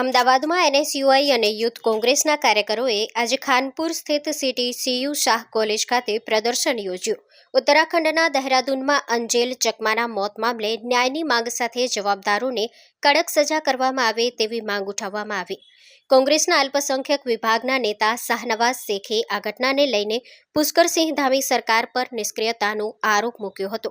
અમદાવાદમાં એનએસયુઆઈ અને યુથ કોંગ્રેસના કાર્યકરોએ આજે ખાનપુર સ્થિત સિટી સીયુ શાહ કોલેજ ખાતે પ્રદર્શન યોજ્યું. ઉત્તરાખંડના દહેરાદૂનમાં અંજેલ ચકમાના મોત મામલે ન્યાયની માંગ સાથે જવાબદારોને કડક સજા કરવામાં આવે તેવી માંગ ઉઠાવવામાં આવી. કોંગ્રેસના અલ્પસંખ્યક વિભાગના નેતા શાહનવાઝ શેખે આ ઘટનાને લઈને પુષ્કરસિંહ ધામી સરકાર પર નિષ્ક્રિયતાનો આરોપ મૂક્યો હતો.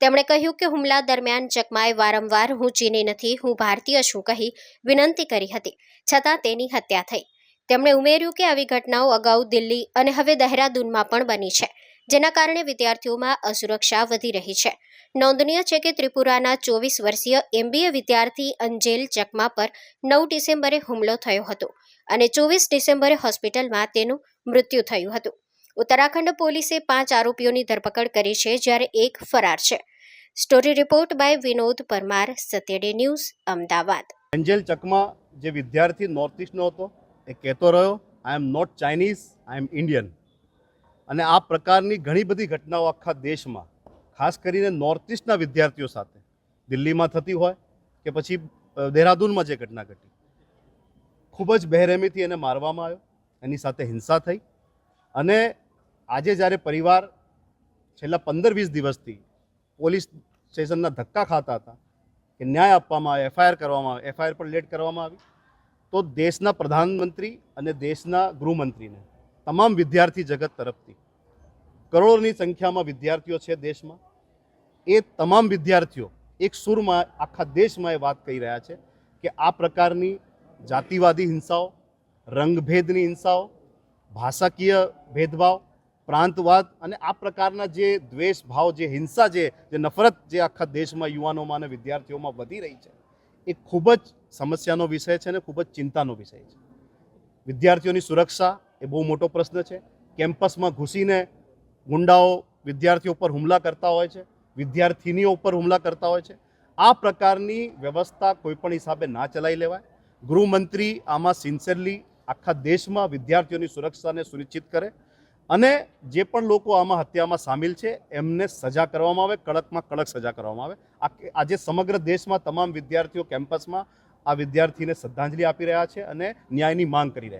તેમણે કહ્યું કે હુમલા દરમિયાન ચકમાએ વારંવાર હું ચીની નથી, હું ભારતીય છું કહી વિનંતી કરી હતી. છતાં તેની હત્યા થઈ. તેમણે ઉમેર્યું કે આવી ઘટનાઓ અગાઉ દિલ્હી અને હવે દહેરાદૂનમાં પણ બની છે. જેના કારણે વિદ્યાર્થીઓમાં અસુરક્ષા વધી રહી છે. નોંધનીય છે કે ત્રિપુરાના ચોવીસ વર્ષીય એમબીએ વિદ્યાર્થી અંજેલ ચકમા પર નવ ડિસેમ્બરે હુમલો થયો હતો અને ચોવીસ ડિસેમ્બરે હોસ્પિટલમાં તેનું મૃત્યુ થયું હતું. ઉત્તરાખંડ પોલીસે પાંચ આરોપીઓની ધરપકડ કરી છે જ્યારે એક ફરાર છે. Story report by Vinod Parmar, Satyaday news, Ahmedabad. Angel Chakma જે વિદ્યાર્થી નોર્થ ઇસ્ટનો હતો, એ કહેતો રહ્યો I am not Chinese I am Indian અને આ પ્રકારની ઘણી બધી ઘટનાઓ આખા દેશમાં, ખાસ કરીને નોર્થ ઇસ્ટના વિદ્યાર્થીઓ સાથે. દિલ્હીમાં થતી હોય કે પછી દેહરાદૂનમાં જે ઘટના ઘટી. ખૂબ જ બેરહેમીથી એને મારવામાં આવ્યો. એની સાથે હિંસા થઈ. અને આજે જ્યારે પરિવાર છેલ્લા પંદર વીસ દિવસથી પોલીસ સ્ટેશનના ધક્કા ખાતા હતા કે ન્યાય આપવામાં આવે, એફઆઈઆર કરવામાં આવે, એફઆઈઆર પર લેટ કરવામાં આવી, તો દેશના પ્રધાનમંત્રી અને દેશના ગૃહમંત્રીને તમામ વિદ્યાર્થી જગત તરફથી. કરોડોની સંખ્યામાં વિદ્યાર્થીઓ છે દેશમાં. એ તમામ વિદ્યાર્થીઓ એક સુરમાં આખા દેશમાં એ વાત કહી રહ્યા છે કે આ પ્રકારની જાતિવાદી હિંસાઓ, રંગભેદની હિંસાઓ, ભાષાકીય ભેદભાવ, પ્રાંતવાદ અને આ પ્રકારના જે દ્વેષ ભાવ જે હિંસા, જે જે નફરત જે આખા દેશમાં યુવાનોમાં અને વિદ્યાર્થીઓમાં વધી રહી છે, એ ખૂબ જ સમસ્યાનો વિષય છે અને ખૂબ જ ચિંતાનો વિષય છે. વિદ્યાર્થીઓની સુરક્ષા એ બહુ મોટો પ્રશ્ન છે. કેમ્પસમાં ઘૂસીને ગુંડાઓ વિદ્યાર્થીઓ પર હુમલા કરતા હોય છે, વિદ્યાર્થીનીઓ ઉપર હુમલા કરતા હોય છે. આ પ્રકારની વ્યવસ્થા કોઈપણ હિસાબે ના ચલાવી લેવાય. ગૃહમંત્રી આમાં સિન્સિયરલી આખા દેશમાં વિદ્યાર્થીઓની સુરક્ષાને સુનિશ્ચિત કરે અને જે પણ લોકો આમાં હત્યામાં સામેલ છે, એમને સજા કરવામાં આવે, કડકમાં કડક સજા કરવામાં આવે. આજે સમગ્ર દેશમાં તમામ વિદ્યાર્થીઓ કેમ્પસમાં આ વિદ્યાર્થીને શ્રદ્ધાંજલિ આપી રહ્યા છે અને ન્યાયની માંગ કરી રહ્યા છે.